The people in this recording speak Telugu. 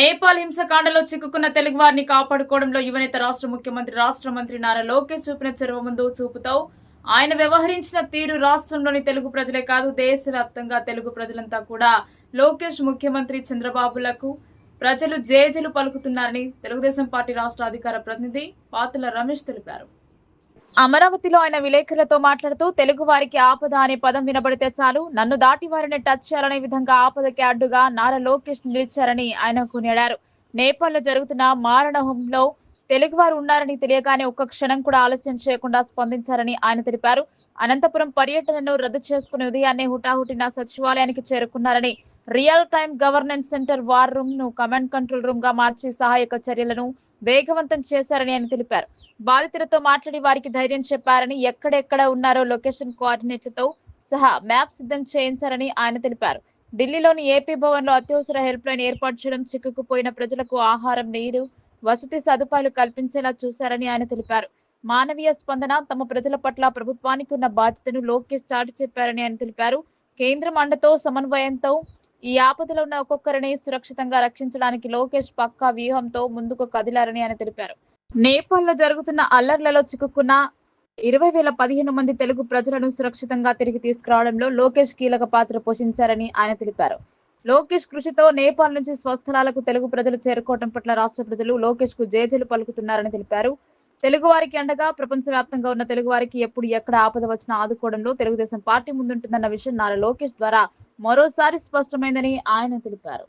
నేపాల్ హింసకాండలో చిక్కుకున్న తెలుగు వారిని కాపాడుకోవడంలో యువనేత రాష్ట్ర ముఖ్యమంత్రి రాష్ట్ర మంత్రి నారా లోకేష్ చూపిన చెరువ ముందు చూపుతూ ఆయన వ్యవహరించిన తీరు రాష్ట్రంలోని తెలుగు ప్రజలే కాదు దేశవ్యాప్తంగా తెలుగు ప్రజలంతా కూడా. లోకేష్ ముఖ్యమంత్రి చంద్రబాబులకు ప్రజలు జేజలు పలుకుతున్నారని తెలుగుదేశం పార్టీ రాష్ట్ర అధికార ప్రతినిధి పాతుల రమేష్ తెలిపారు. అమరావతిలో ఆయన విలేకరులతో మాట్లాడుతూ తెలుగు వారికి ఆపద అనే పదం వినబడితే చాలు. నన్ను దాటి వారిని టచ్ చేయాలనే విధంగా ఆపదకి అడ్డుగా నారా లోకేష్ నిలిచారని ఆయన కొనియాడారు. నేపాల్లో జరుగుతున్న మారణహోంలో తెలుగువారు ఉన్నారని తెలియగానే ఒక్క క్షణం కూడా ఆలస్యం చేయకుండా స్పందించారని ఆయన తెలిపారు. అనంతపురం పర్యటనను రద్దు చేసుకుని ఉదయాన్నే హుటాహుటిన సచివాలయానికి చేరుకున్నారని real time governance centre war రూమ్ను command control రూమ్గా మార్చి సహాయక చర్యలను వేగవంతం చేశారని ఆయన తెలిపారు. బాధితులతో మాట్లాడి వారికి ధైర్యం చెప్పారని ఎక్కడెక్కడ ఉన్నారో లొకేషన్ కోఆర్డినేట్లతో సహా మ్యాప్ సిద్ధం చేయించారని ఆయన తెలిపారు. ఢిల్లీలోని ఏపీ భవన్లో అత్యవసర హెల్ప్ లైన్ ఏర్పాటు చేయడం చిక్కుకుపోయిన ప్రజలకు ఆహారం నీరు వసతి సదుపాయాలు కల్పించేలా చూశారని ఆయన తెలిపారు. మానవీయ స్పందన తమ ప్రజల పట్ల ప్రభుత్వానికి ఉన్న బాధ్యతను లోకేష్ చాటి చెప్పారని ఆయన తెలిపారు. కేంద్రం అండతో సమన్వయంతో ఈ ఆపదలో ఉన్న ఒక్కొక్కరిని సురక్షితంగా రక్షించడానికి లోకేష్ పక్కా వ్యూహంతో ముందుకు కదిలారని ఆయన తెలిపారు. నేపాల్లో జరుగుతున్న అల్లర్లలో చిక్కుకున్న ఇరవై వేల పదిహేను మంది తెలుగు ప్రజలను సురక్షితంగా తిరిగి తీసుకురావడంలో లోకేష్ కీలక పాత్ర పోషించారని ఆయన తెలిపారు. లోకేష్ కృషితో నేపాల్ నుంచి స్వస్థలాలకు తెలుగు ప్రజలు చేరుకోవడం పట్ల రాష్ట్ర ప్రజలు లోకేష్కు జేజలు పలుకుతున్నారని తెలిపారు. తెలుగు వారికి అండగా ప్రపంచవ్యాప్తంగా ఉన్న తెలుగు వారికి ఎప్పుడు ఎక్కడ ఆపద వచ్చినా ఆదుకోవడంలో తెలుగుదేశం పార్టీ ముందుంటుందన్న విషయం నారా లోకేష్ ద్వారా మరోసారి స్పష్టమైందని ఆయన తెలిపారు.